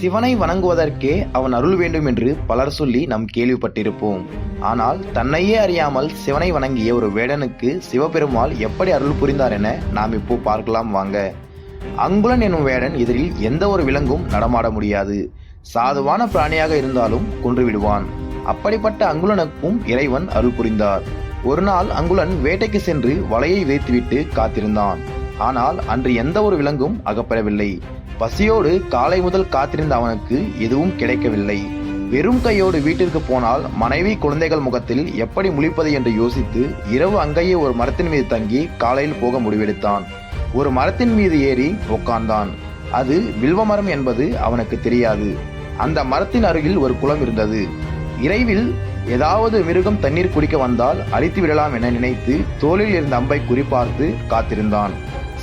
சிவனை வணங்குவதற்கே அவன் அருள் வேண்டும் என்று பலர் சொல்லி நாம் கேள்விப்பட்டிருப்போம். ஆனால் தன்னையே அறியாமல் சிவனை வணங்கிய ஒரு வேடனுக்கு சிவபெருமாள் எப்படி அருள் புரிந்தார் என நாம் இப்போ பார்க்கலாம் வாங்க. அங்குலன் என்னும் வேடன் எதிரில் எந்த ஒரு விலங்கும் நடமாட முடியாது. சாதுவான பிராணியாக இருந்தாலும் கொன்றுவிடுவான் அப்படிப்பட்ட அங்குலனுக்கும் இறைவன் அருள் புரிந்தார். ஒரு நாள் அங்குலன் வேட்டைக்கு சென்று வலையை வைத்துவிட்டு காத்திருந்தான். ஆனால் அன்று எந்த ஒரு விலங்கும் அகப்படவில்லை. பசியோடு காலை முதல் காத்திருந்த அவனுக்கு எதுவும் கிடைக்கவில்லை. வெறும் கையோடு வீட்டிற்கு போனால் மனைவி குழந்தைகள் முகத்தில் எப்படி முழிப்பது என்று யோசித்து இரவு அங்கேயே ஒரு மரத்தின் மீது தங்கி காலையில் போக முடிவெடுத்தான். ஒரு மரத்தின் மீது ஏறி உட்கார்ந்தான் அது வில்வ மரம் என்பது அவனுக்கு தெரியாது. அந்த மரத்தின் அருகில் ஒரு குளம் இருந்தது. இறைவில் ஏதாவது மிருகம் தண்ணீர் குடிக்க வந்தால் அழித்து விடலாம் என நினைத்து தோளில் இருந்த அம்பை குறிப்பார்த்து காத்திருந்தான்.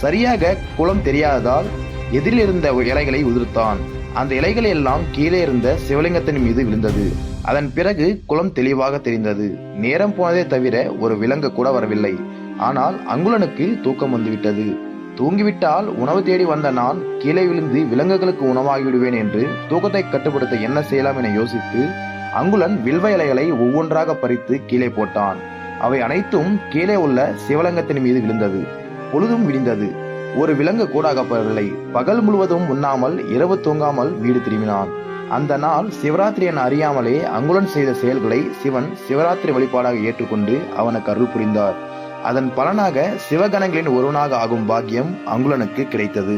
சரியாக குளம் தெரியாததால் எதிரில் இருந்த இலைகளை உதிர்த்தான். அந்த இலைகள் எல்லாம் கீழே இருந்த சிவலிங்கத்தின் மீது விழுந்தது. அதன் பிறகு குளம் தெளிவாக தெரிந்தது. நேரம் போனதே தவிர ஒரு விலங்கு கூட வரவில்லை. ஆனால் அங்குலனுக்கு தூக்கம் வந்துவிட்டது. தூங்கிவிட்டால் உணவு தேடி வந்த நான் கீழே விழுந்து விலங்குகளுக்கு உணவாகிவிடுவேன் என்று தூக்கத்தை கட்டுப்படுத்த என்ன செய்யலாம் என யோசித்து அங்குலன் வில்வ இலைகளை ஒவ்வொன்றாக பறித்து கீழே போட்டான். அவை அனைத்தும் கீழே உள்ள சிவலிங்கத்தின் மீது விழுந்தது. பொழுதும் விடிந்தது. ஒரு விலங்கு கூடாகப்படவில்லை. பகல் முழுவதும் உண்ணாமல் இரவு தூங்காமல் வீடு திரும்பினான். அந்த நாள் சிவராத்திரி என அறியாமலே அங்குலன் செய்த செயல்களை சிவன் சிவராத்திரி வழிபாடாக ஏற்றுக்கொண்டு அவனுக்கு அருள் புரிந்தார். அதன் பலனாக சிவகணங்களின் ஒருவனாக ஆகும் பாக்கியம் அங்குலனுக்கு கிடைத்தது.